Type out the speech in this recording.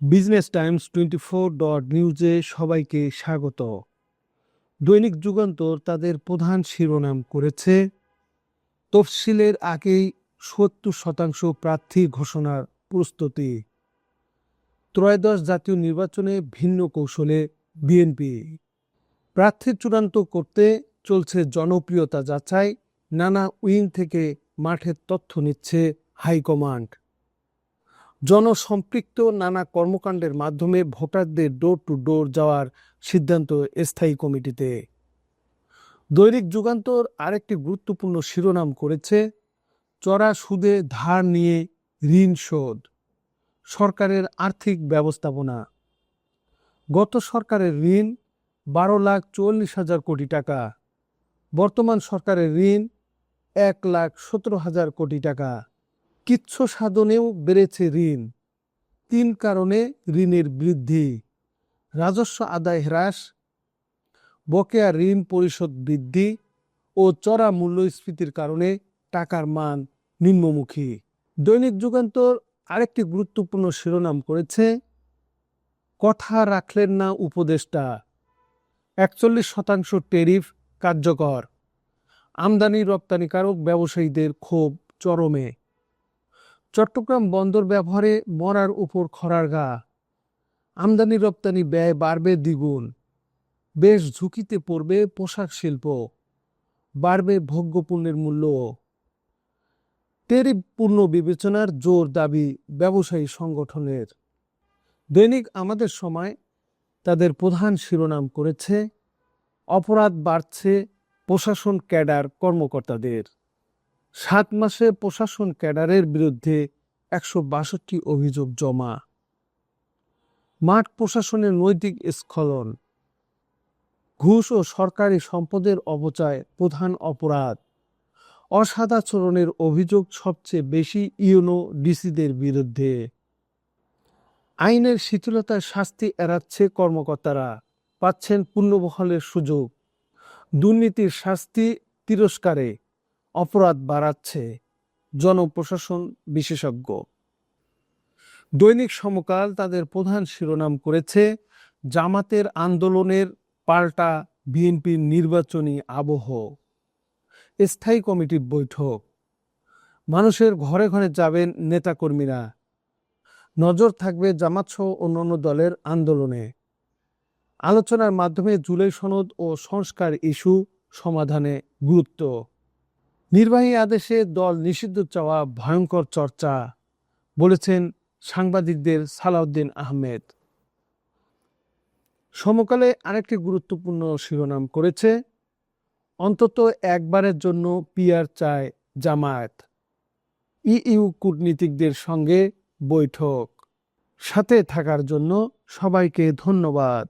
Business times twenty four dot নিউজে সবাইকে স্বাগত। দৈনিক যুগান্তর তাদের প্রধান শিরোনাম করেছে, তফসিলের আগেই সত্তর শতাংশ প্রার্থী ঘোষণার প্রস্তুতি। ত্রয়োদশ জাতীয় নির্বাচনে ভিন্ন কৌশলে বিএনপি। প্রার্থী চূড়ান্ত করতে চলছে জনপ্রিয়তা যাচাই, নানা উইং থেকে মাঠের তথ্য নিচ্ছে হাইকমান্ড। জনসম্পৃক্ত নানা কর্মকাণ্ডের মাধ্যমে ভোটারদের ডোর টু ডোর যাওয়ার সিদ্ধান্ত স্থায়ী কমিটিতে। দৈনিক যুগান্তর আরেকটি গুরুত্বপূর্ণ শিরোনাম করেছে, চড়া সুদে ধার নিয়ে ঋণ শোধ, সরকারের আর্থিক ব্যবস্থাপনা। গত সরকারের ঋণ বারো লাখ চল্লিশ হাজার কোটি টাকা, বর্তমান সরকারের ঋণ এক লাখ সতেরো হাজার কোটি টাকা। কিচ্ছু সাধনেও বেড়েছে ঋণ। তিন কারণে ঋণের বৃদ্ধি। রাজস্ব আদায় হ্রাস, বকেয়া ঋণ পরিশোধ বৃদ্ধি ও চড়া মূল্যস্ফীতির কারণে টাকার মান নিম্নমুখী। দৈনিক যুগান্তর আরেকটি গুরুত্বপূর্ণ শিরোনাম করেছে, কথা রাখলেন না উপদেষ্টা। একচল্লিশ শতাংশ টেরিফ কার্যকর। আমদানি রপ্তানিকারক ব্যবসায়ীদের ক্ষোভ চরমে। চট্টগ্রাম বন্দর ব্যবহারে মরার উপর খরার গা। আমদানি রপ্তানি ব্যয় বাড়বে দ্বিগুণ। বেশ ঝুঁকিতে পড়বে পোশাক শিল্প। বাড়বে ভোগ্যপণ্যের মূল্য। টেরিফ পূর্ণ বিবেচনার জোর দাবি ব্যবসায়ী সংগঠনের। দৈনিক আমাদের সময় তাদের প্রধান শিরোনাম করেছে, অপরাধ বাড়ছে প্রশাসন ক্যাডার কর্মকর্তাদের। সাত মাসে প্রশাসন ক্যাডারের বিরুদ্ধে একশো বাষট্টি অভিযোগ জমা। মাঠ প্রশাসনের নৈতিক স্খলন। ঘুষ ও সরকারি সম্পদের অপচয় প্রধান অপরাধ। অসাদাচরণের অভিযোগ সবচেয়ে বেশি ইউনো ডিসিদের বিরুদ্ধে। আইনের শিথিলতায় শাস্তি এড়াচ্ছে কর্মকর্তারা। পাচ্ছেন পুণ্যবহলের সুযোগ। দুর্নীতির শাস্তি তিরস্কারে। অপরাধ বাড়াচ্ছে জনপ্রশাসন বিশেষজ্ঞ। দৈনিক সমকাল তাদের প্রধান শিরোনাম করেছে, জামাতের আন্দোলনের পাল্টা বিএনপির নির্বাচনী আবহ। স্থায়ী কমিটির বৈঠক। মানুষের ঘরে ঘরে যাবেন নেতাকর্মীরা। নজর থাকবে জামাতসহ অন্যান্য দলের আন্দোলনে। আলোচনার মাধ্যমে জুলাই সনদ ও সংস্কার ইস্যু সমাধানে গুরুত্ব। নির্বাহী আদেশে দল নিষিদ্ধ চাওয়া ভয়ঙ্কর চর্চা, বলেছেন সাংবাদিকদের সালাউদ্দিন আহমেদ। সমকালে আরেকটি গুরুত্বপূর্ণ শিরোনাম করেছে, অন্তত একবারের জন্য পিয়ার চায় জামায়াত। ইইউ কূটনীতিকদের সঙ্গে বৈঠক, সাথে থাকার জন্য সবাইকে ধন্যবাদ।